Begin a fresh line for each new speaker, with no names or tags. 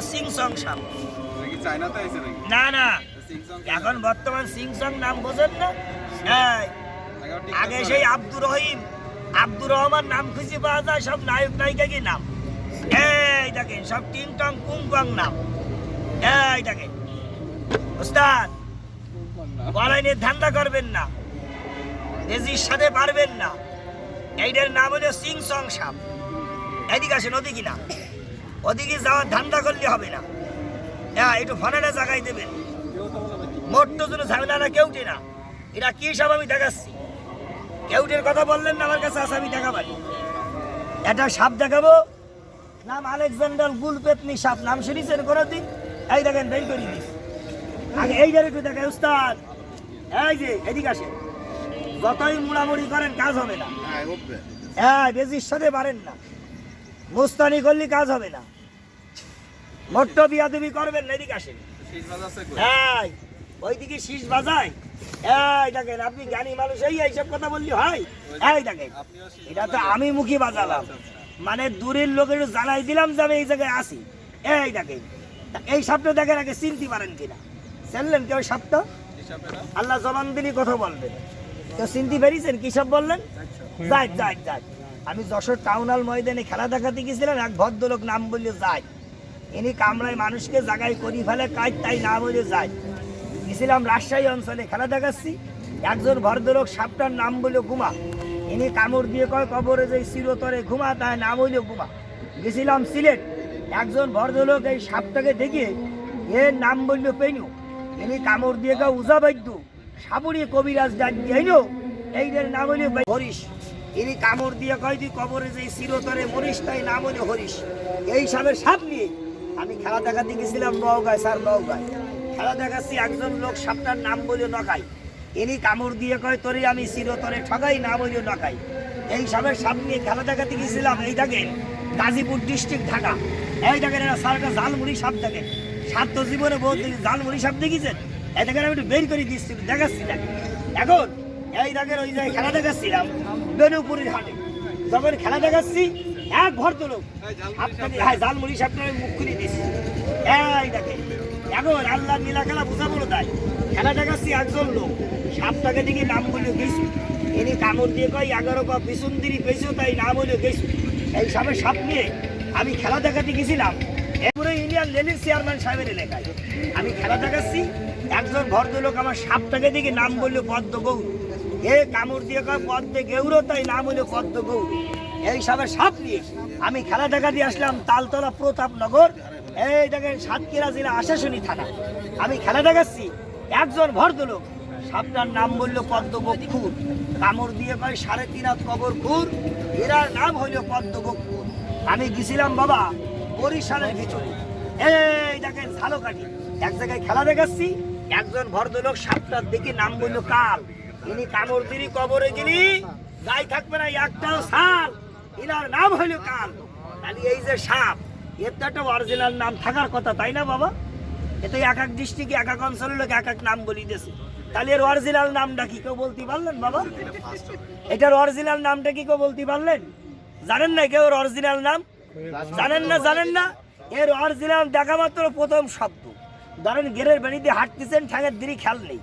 হলো সিংসং সাপ না না। এখন বর্তমান সিংসং নাম বোঝেন না? আগে সেই আব্দুর রহিম আব্দুর রহমান নাম খুঁজে পাওয়া যায় সব নায়ক নায়িকা কি নাম। এই দেখেন সব টিং টং কুং কুয়াং নাম। এই দেখেন। ওস্তাদ বলাইনের ধান্দা করবেন না। রেজির সাথে পারবেন না। এইটার নাম হলো সিং সং সাপ এদিকে আসেন ওদিকে না। ওদিকে যাওয়ার ধান্দা করলে হবে না। হ্যাঁ একটু ফোনাটা জাগাই দেবেন। মোট্ট জন্য ঝামেলা না কেউটে না। এটা কি সব আমি দেখাচ্ছি? কেউটের কথা বললেন না আমার কাছে আছে আমি দেখাবানি এটা সাপ দেখাবো। নাম আলেকজান্ডার গুলপেতনি সাপ। নাম শুনেছেন কোনো দিন এই দেখেন বের করে দিস। আগে এই জায়গায় একটু দেখায় উস্তাদ। এই যে এদিকে আসেন। যতই মুড়ামুড়ি করেন কাজ হবে না।
হ্যাঁ হবে।
হ্যাঁ বেজির সাথে পারেন না। মুস্তানি করলে কাজ হবে না। মোট্ট বিয়াদবি করবেন না এদিকে আসেন।
আছে
ওইদিকে শীষ বাজায় এই দেখেন আপনি জ্ঞানী মানুষ এই এইসব কথা বললি হয়? এই দেখেন এটা তো আমি মুখী বাজালাম। মানে দূরের লোকের জানাই দিলাম যে আমি এই জায়গায় আসি এই দেখেন এই সাপটা দেখেন আগে চিনতে পারেন কিনা। চিনলেন কেউ সাপটা? আল্লাহ জবান দিনই কথা বলবেন। কেউ চিনতে পেরেছেন কি সব বললেন? যাই যাই যাই আমি যশোর টাউনাল ময়দানে খেলা দেখাতে গেছিলাম, এক ভদ্রলোক নাম বললে যায় ইনি কামড়ায় মানুষকে জাগায় করি ফেলে, কাজ তাই না বলে যায় গেছিলাম রাজশাহী অঞ্চলে খেলা দেখাচ্ছি। একজন ভদ্রলোক সাপটার নাম বলে ঘুমা। ইনি কামড় দিয়ে কয়, কবরে যে চিরতরে ঘুমা, তাই নাম হইল ঘুমা। গেছিলাম সিলেট। একজন ভদ্রলোক এই সাপটাকে দেখে এর নাম বলল, পেনু। ইনি কামড় দিয়ে গা উজা বৈদ্য। সাপুরি কবিরাজ ডাক দিয়ে এইদের নাম হইল হরিশ। ইনি কামড় দিয়ে কয়, তুই কবরে যে চিরতরে মরিস, তাই না হইল হরিশ এই সাপের সাপ নিয়ে আমি খেলা দেখাতে গেছিলাম নওগাঁয়, স্যার, নওগাঁয়। খেলা দেখাচ্ছি, একজন লোক সাপটার নাম বলে নকাই ইনি কামড় দিয়ে কয়, তোরে আমি চিরতরে ঠগাই নাম হইল নকাই। এই সাপের সাপ নিয়ে খেলা দেখাতে গেছিলাম, এই দেখেন, গাজীপুর ডিস্ট্রিক্ট ঢাকা। এই দেখেন, এরা স্যার, একটা জালমুড়ি সাপ দেখেন। সাপ তো জীবনে বহুত জালমুড়ি সাপ দেখেছেন? এই দেখেন, আমি একটু বের করে দিচ্ছি দেখাচ্ছি, দেখেন। এখন এই দেখেন ওই জায়গায় খেলা দেখাচ্ছিলাম বেনুপুরের হাটে। যখন খেলা দেখাচ্ছি এক ভদ্রলোক আপনাকে হ্যাঁ জালমুড়ি আমি মুখ খুলে দিচ্ছি এই দেখেন, এখন আল্লাহ নীলা খেলা বোঝা বলো তাই। খেলা দেখাচ্ছি একজন লোক, সাপটাকে দিকে নাম বলে গেছি। ইনি কামড় দিয়ে কয়, এগারো পা পিছন দিনই পেয়েছ, তাই নাম বলে গেছি। এই সাপের সাপ নিয়ে আমি খেলা দেখাতে গেছিলাম। এরপরে ইন্ডিয়ান রেলের চেয়ারম্যান সাহেবের এলাকায়। আমি খেলা দেখাচ্ছি একজন ভদ্রলোক আমার সাপটাকে দিকে নাম বলল, পদ্ম গৌর এ কামড় দিয়ে কয়, পদ্মে গৌর তাই নাম হলো পদ্ম গৌর এই সাপের সাপ নিয়ে আমি খেলা দেখা দিয়ে আসলাম তালতলা প্রতাপনগর। এই দেখেন সাতক্ষীরা জেলা আশাশুনি থানা। আমি খেলা দেখাচ্ছি, একজন ভদ্রলোক, সাপটার নাম বলল পদ্মবক্ষুর কামড় দিয়ে কয়, সাড়ে তিন হাত কবর খুর। এরার নাম হইল পদ্মবক্ষুর আমি গেছিলাম বাবা বরিশালের ভিতরে। এই দেখেন ঝালকাঠি। এক জায়গায় খেলা দেখাচ্ছি, একজন ভদ্রলোক সাপটার দিকে নাম বলল কাল। ইনি কামড় দিলি, কবরে গেলি গাই থাকবে না, একটাও সাল ইনার নাম হইল কাল। তাহলে এই যে সাপ, এর তো একটা অরিজিনাল নাম থাকার কথা, তাই না বাবা? এতে এক এক ডিস্ট্রিক্টে এক এক অঞ্চলের লোক এক এক নাম বলি দিয়েছে। তাহলে এর অরিজিনাল নামটা কি কেউ বলতে পারলেন বাবা? এটার অরিজিনাল নামটা কি কেউ বলতে পারলেন? জানেন না কেউ অরিজিনাল নাম? জানেন না জানেন না? এর অরিজিনাল দেখা মাত্র প্রথম শব্দ। ধরেন গেরের বেড়িতে হাঁটতেছেন, ঠ্যাঙের দিনই খেয়াল নেই।